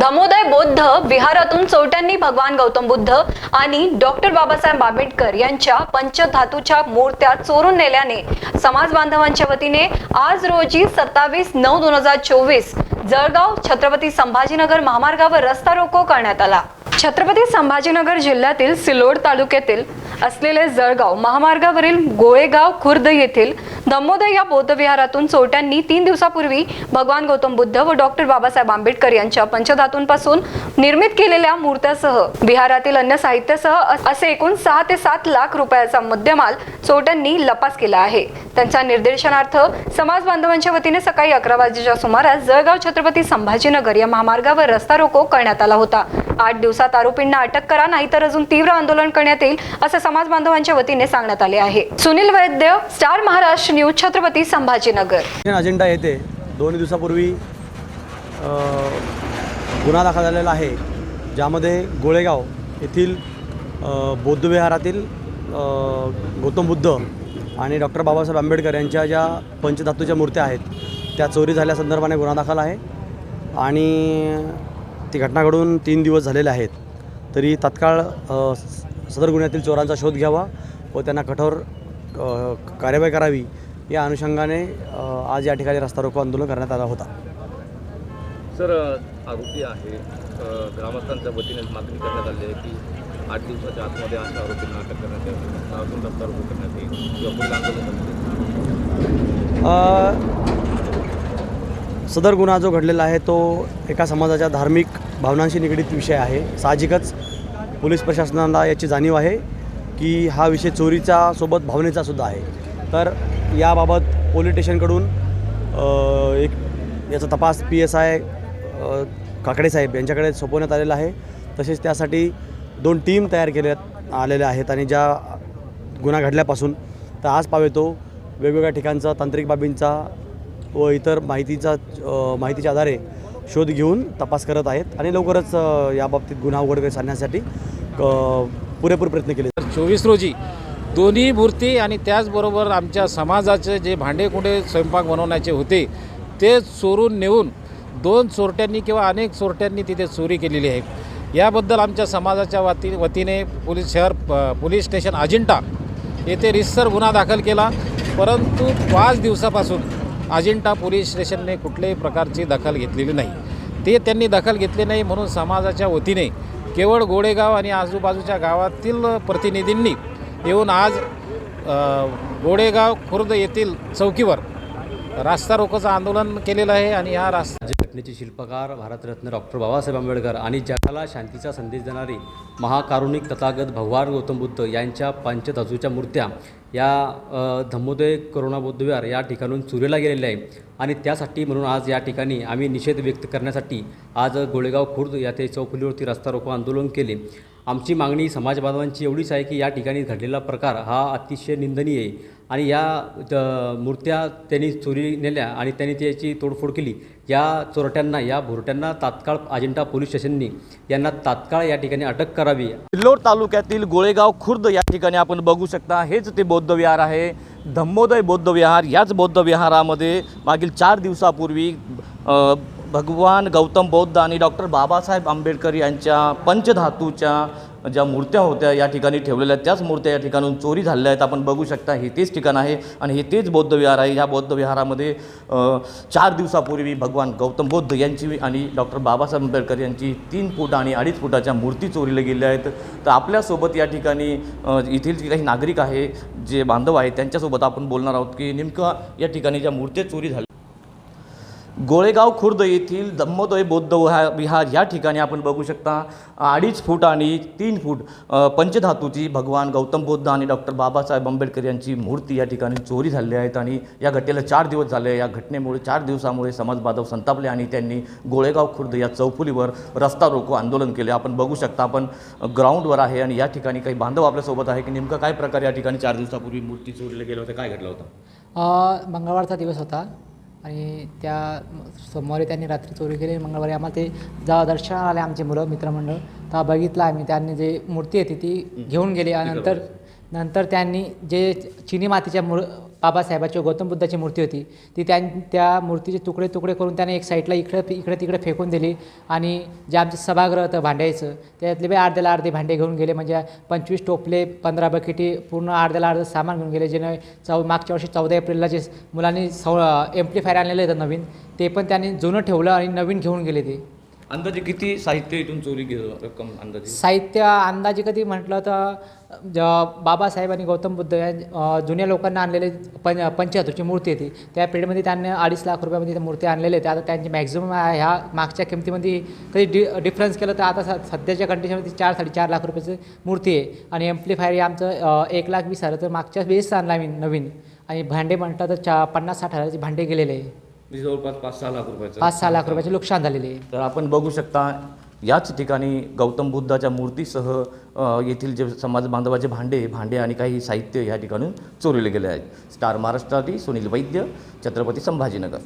धमोदय बौद्ध विहारातून चोरट्यांनी भगवान गौतम बुद्ध आणि डॉक्टर बाबासाहेब आंबेडकर यांच्या पंचधातूच्या मूर्त्या चोरून नेल्याने समाज बांधवांच्या वतीने आज रोजी सत्तावीस नऊ दोन हजार चोवीस जळगाव छत्रपती संभाजीनगर महामार्गावर रस्ता रोको करण्यात आला. छत्रपती संभाजीनगर जिल्ह्यातील सिल्लोड तालुक्यातील असलेले जळगाव महामार्गावरील गोळेगाव खुर्द येथील धम्मोदय या बौद्ध विहारातून चोरट्यांनी तीन दिवसापूर्वी भगवान गौतम बुद्ध व डॉक्टर बाबासाहेब आंबेडकर यांच्या पंचधातूंपासून निर्मित केलेल्या मूर्त्यासह विहारातील अन्य साहित्यासह असे एकूण सहा ते सात लाख रुपयाचा मुद्देमाल चोरट्यांनी लपास केला आहे. त्यांच्या निर्देशनार्थ समाज बांधवांच्या वतीने सकाळी अकरा वाजेच्या सुमारास जळगाव छत्रपती संभाजीनगर या महामार्गावर रस्ता रोको करण्यात आला होता. आठ दिवसात आरोपींना अटक करा नाहीतर अजून तीव्र आंदोलन करण्यात येईल असं समाज बांधवांच्या वतीने सांगण्यात आले आहे. Sunil Vaidya star Maharashtra news Chhatrapati Sambhajinagar. Agenda येथे दोन दिवसापूर्वी गुन्हा दाखल झालेला आहे ज्यामध्ये गोळेगाव येथील बौद्धविहारातील गौतम बुद्ध आणि डॉक्टर बाबासाहेब आंबेडकर यांच्या ज्या पंचधातूच्या मूर्त्या आहेत त्या चोरी झाल्यासंदर्भाने गुन्हा दाखल आहे. आणि ती घटना घडून तीन दिवस झालेले आहेत. तरी तात्काळ सदर गुन्ह्यातील चोरांचा शोध घ्यावा व त्यांना कठोर कार्यवाही करावी या अनुषंगाने आज या ठिकाणी रस्ता रोको आंदोलन करण्यात आला होता. सर आरोपी आहे. ग्रामस्थांच्या वतीने मागणी करण्यात आली आहे की आठ दिवसाच्या आतमध्ये अशा आरोपींना अटक करण्यात अजून रस्ता रोको करण्यात येईल किंवा आंदोलन करण्यात येईल. सदर गुन्हा जो घडलेला आहे तो एका समाजाच्या धार्मिक भावनांशी निगडीत विषय आहे. साहजिकच पोलीस प्रशासनाला याची जाणीव आहे की हा विषय चोरीचा सोबत भावनेचा सुद्धा आहे. तर याबाबत पोलीस स्टेशनकडून एक याचा तपास P S I Kakade Saheb यांच्याकडे सोपवण्यात आलेला आहे. तसेच त्यासाठी दोन टीम तयार केल्यात आलेल्या आहेत आणि ज्या गुन्हा घडल्यापासून तर आज पावेतो वेगवेगळ्या ठिकाणचा तांत्रिक बाबींचा व इतर माहितीचा माहितीच्या आधारे शोध घेऊन तपास करत आहेत आणि लवकरच याबाबतीत गुन्हा उघडकीस सांगण्यासाठी पुरेपूर प्रयत्न केले. चोवीस रोजी दोन्ही मूर्ती आणि त्याचबरोबर आमच्या समाजाचे जे भांडेकुंडे स्वयंपाक बनवण्याचे होते ते चोरून नेऊन दोन चोरट्यांनी किंवा अनेक चोरट्यांनी तिथे चोरी केलेली आहे. याबद्दल आमच्या समाजाच्या वती वतीने पोलीस शहर प- पोलीस स्टेशन अजिंठा येथे रिसर गुन्हा दाखल केला. परंतु पाच दिवसापासून अजिंठा पोलीस स्टेशनने कुठल्याही प्रकारची दखल घेतलेली नाही. ते त्यांनी दखल घेतली नाही म्हणून समाजाच्या वतीने केवळ गोडेगाव आणि आजूबाजूच्या गावातील प्रतिनिधींनी येऊन आज गोडेगाव खुर्द येथील चौकीवर रास्ता रोकोचं आंदोलन केलेलं आहे आणि या रास्ता घटनेचे शिल्पकार भारतरत्न डॉक्टर बाबासाहेब आंबेडकर आणि जगाला शांतीचा संदेश देणारे महाकारुणिक तथागत भगवान गौतम बुद्ध यांच्या पंचधातूच्या मूर्त्या या धम्मोदय करुणा या ठिकाणून चुरीला गेलेले आहे. आणि त्यासाठी म्हणून आज या ठिकाणी आम्ही निषेध व्यक्त करण्यासाठी आज गोळेगाव खुर्द या ते चौफुलीवरती रस्ता रोको आंदोलन केले. आमची मागणी समाजबांधवांची एवढीच आहे की या ठिकाणी घडलेला प्रकार हा अतिशय निंदनीय आहे. आणि या मूर्त्या त्यांनी चोरी नेल्या आणि त्यांनी त्याची तोडफोड केली. या चोरट्यांना या भोरट्यांना तात्काळ अजिंठा पोलीस स्टेशननी यांना तात्काळ या ठिकाणी अटक करावी. सिल्लोड तालुक्यातील गोळेगाव खुर्द या ठिकाणी आपण बघू शकता. हेच ते बौद्ध विहार आहे. धम्मोदय बौद्ध विहार याच बौद्ध विहारामध्ये मागील चार दिवसापूर्वी भगवान गौतम बौद्ध आणि डॉक्टर बाबासाहेब आंबेडकर यांच्या पंचधातूच्या ज्या मूर्त्या होत्या या ठिकाणी ठेवलेल्या आहेत, त्याच मूर्त्या या ठिकाणून चोरी झालेल्या आहेत. आपण बघू शकता हे तेच ठिकाण आहे आणि हे तेच बौद्ध विहार आहे. या बौद्ध विहारामध्ये चार दिवसापूर्वी भगवान गौतम बुद्ध यांची आणि डॉक्टर बाबासाहेब आंबेडकर यांची तीन फूट आणि अडीच फुटाच्या मूर्ती चोरीला गेल्या आहेत. तर आपल्यासोबत या ठिकाणी येथील जे काही नागरिक आहे जे बांधव आहेत त्यांच्यासोबत आपण बोलणार आहोत की नेमकं या ठिकाणी ज्या मूर्त्या चोरी झाल्या गोळेगाव खुर्द येथील धम्मदोय बौद्ध विहार या ठिकाणी आपण बघू शकता. अडीच फूट आणि तीन फूट पंचधातूची भगवान गौतम बुद्ध आणि डॉक्टर बाबासाहेब आंबेडकर यांची मूर्ती या ठिकाणी चोरी झाली आहेत आणि या घटनेला चार दिवस झाले. या घटनेमुळे चार दिवसामुळे समाज बांधव संतापले आणि त्यांनी गोळेगाव खुर्द या चौफुलीवर रस्ता रोको आंदोलन केले. आपण बघू शकता आपण ग्राउंडवर आहे आणि या ठिकाणी काही बांधव आपल्यासोबत आहे की नेमकं काय प्रकारे या ठिकाणी चार दिवसापूर्वी मूर्ती चोरीला गेलं होतं काय घडलं होतं? मंगळवारचा दिवस होता. आणि त्या सोमवारी त्यांनी रात्री चोरी केली मंगळवारी आम्हाला ते जेव्हा दर्शनाला आले आमचे मुलं मित्रमंडळ. तेव्हा बघितलं आम्ही त्यांनी जे मूर्ती होती ती घेऊन गेली. आणि नंतर नंतर त्यांनी जे चिनी मातीच्या मूळ बाबासाहेबाची गौतम बुद्धाची मूर्ती होती ती त्यां त्या मूर्तीचे तुकडे तुकडे करून त्याने एक साईडला इकडे इकडे तिकडे फेकून दिली आणि जे आमचं सभागृह होतं भांड्याचं त्यातले बी अर्ध्याला अर्धे भांडे घेऊन गेले. म्हणजे पंचवीस टोपले पंधरा बकेटी पूर्ण अर्ध्याला अर्धं सामान घेऊन गेले. जेणे चौ मागच्या वर्षी चौदा एप्रिलला जे मुलांनी सौ एम्प्लिफायर आणलेलं होतं नवीन ते पण त्यांनी जुनं ठेवलं आणि नवीन घेऊन गेले ते. अंदाजे किती साहित्य इथून चोरी गेलं रक्कम अंदाजे? साहित्य अंदाजे कधी म्हटलं तर ज बाबासाहेब आणि गौतम बुद्ध या जुन्या लोकांना आणलेले पं पंचाहत्तरची मूर्ती होती. त्या पिढीमध्ये त्यांनी अडीच लाख रुपयामध्ये त्या मूर्ती आणलेल्या होत्या आता त्यांची मॅक्झिमम ह्या मागच्या किमतीमध्ये कधी डि डिफरन्स केलं तर आता स सध्याच्या कंडिशनमध्ये चार साडेचार लाख रुपयाची मूर्ती आहे. आणि एम्प्लिफायर हे आमचं एक लाख वीस हजार तर मागच्या वेळेस आणला आम्ही नवीन. आणि भांडे म्हटलं तर चा पन्नास साठ हजाराचे भांडे गेलेले आहे. म्हणजे जवळपास पाच सहा लाख रुपयाचं पाच सहा लाख रुपयाचे नुकसान झालेले आहे. तर आपण बघू शकता याच ठिकाणी गौतम बुद्धाच्या मूर्तीसह अ, येथील जे समाज बांधवाचे भांडे भांडे आणि काही साहित्य या ठिकाणी चोरीले गेले आहेत. स्टार महाराष्ट्रासाठी सुनील वैद्य छत्रपती संभाजीनगर.